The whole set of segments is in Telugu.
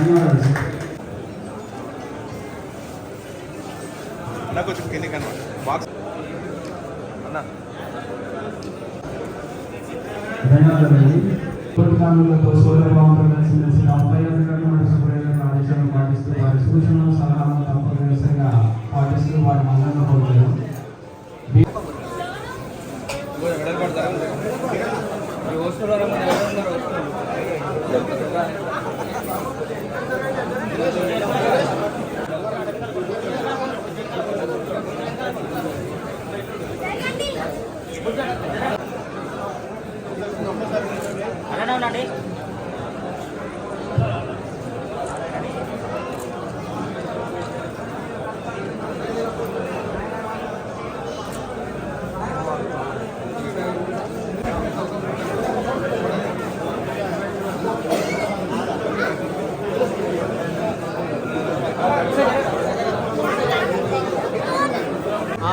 ధన్యవాదాలు. అన్న కొంచెం కిందికి అన్న బాక్స్. అన్న. ధన్యవాదాలు. కుటుంబాలతో సోదర భావంతో కలిసి అబ్బాయి ఆదేశాలను పాటిస్తూ వారి సూచనలు సలహాలను తప్పనిసరిగా పాటిస్తూ వారి మందంగా పోతారు అలానే ఉండండి ఓకే సరిపోతుంది శ్రీ వెంకటేశ్వర గారికి వారి తపస్సులు కొంచెం జరుగు ఎండబడుతుంది నుంచి దీపక్ రామచంద్ర గారిని మరియు ఆరోగ్య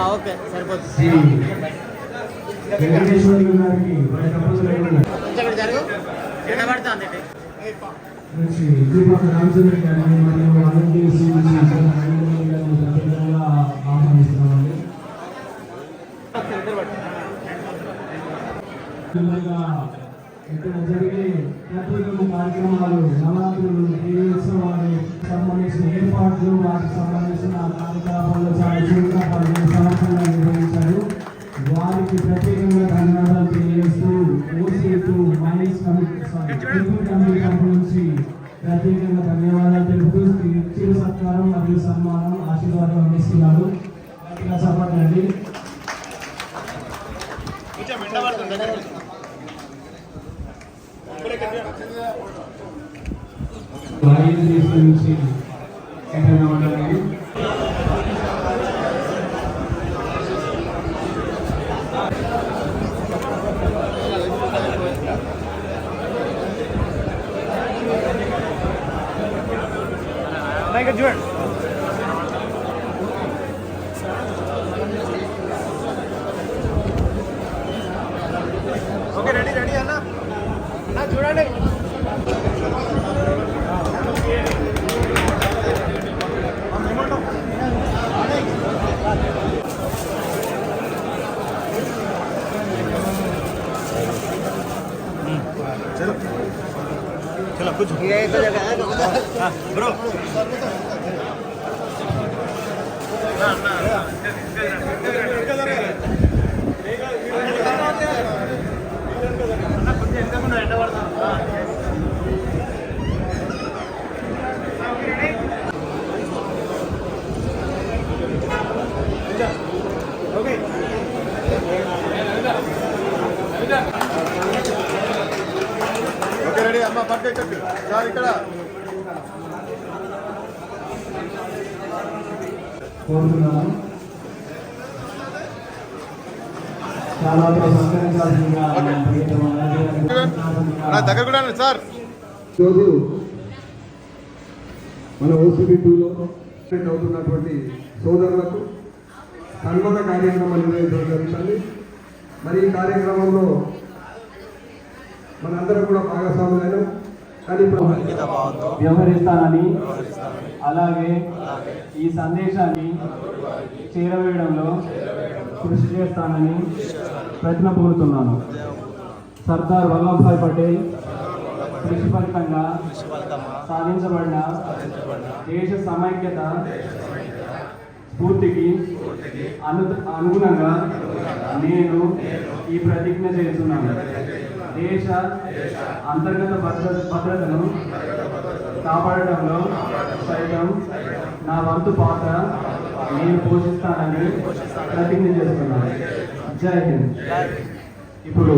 ఆహ్వానిస్తున్నామండి. చివరిగా ఇక్కడ జరిగే కార్యక్రమాలు నవరాత్రులు ఉత్సవాలు సంబంధించిన ఏర్పాట్లు వాటికి సంబంధించిన కార్యకలాపాల్లో చాలా చురుగ్గా నిర్వహించారు వారికి ప్రత్యేకంగా ధన్యవాదాలు తెలియజేస్తూ ఓసీటు మహేష్ కమిటీ కమిటీ తరపు నుంచి ప్రత్యేకంగా ధన్యవాదాలు తెలుపుతూ చిరు సత్కారం మరియు సన్మానం ఆశీర్వాదం అందిస్తున్నారు. గట్టిగా సపోర్ట్ నుంచి ఎక్కడైనా చూడండి ఓకే రెడీ రెడీ అన్న చూడండి. bro. Yeah. రెడీ. అమ్మ పక్క ఇక్కడ సార్ ఇక్కడ. కోరుతున్నాను చాలా నా దగ్గర కూడా సార్. ఈరోజు మన ఓసీబీ టూలో అవుతున్నటువంటి సోదరులకు సన్మాన కార్యక్రమం నిర్వహించడం జరుగుతుంది మరి ఈ కార్యక్రమంలో మనందరం కూడా భాగస్వాములైన. వ్యవహరిస్తానని అలాగే ఈ సందేశాన్ని చేరవేయడంలో కృషి చేస్తానని ప్రజ్ఞ కోరుతున్నాను సర్దార్ వల్లభాయ్ పటేల్ కృషి ఫలితంగా సాధించబడిన దేశ సమైక్యత స్ఫూర్తికి అను అనుగుణంగా నేను ఈ ప్రతిజ్ఞ చేస్తున్నాను. దేశ అంతర్గత భద్ర భద్రతను కాపాడడంలో సైతం నా వంతు పాత్ర నేను పోషిస్తానని ప్రతిజ్ఞ చేస్తున్నాను. జై హింద్. ఇప్పుడు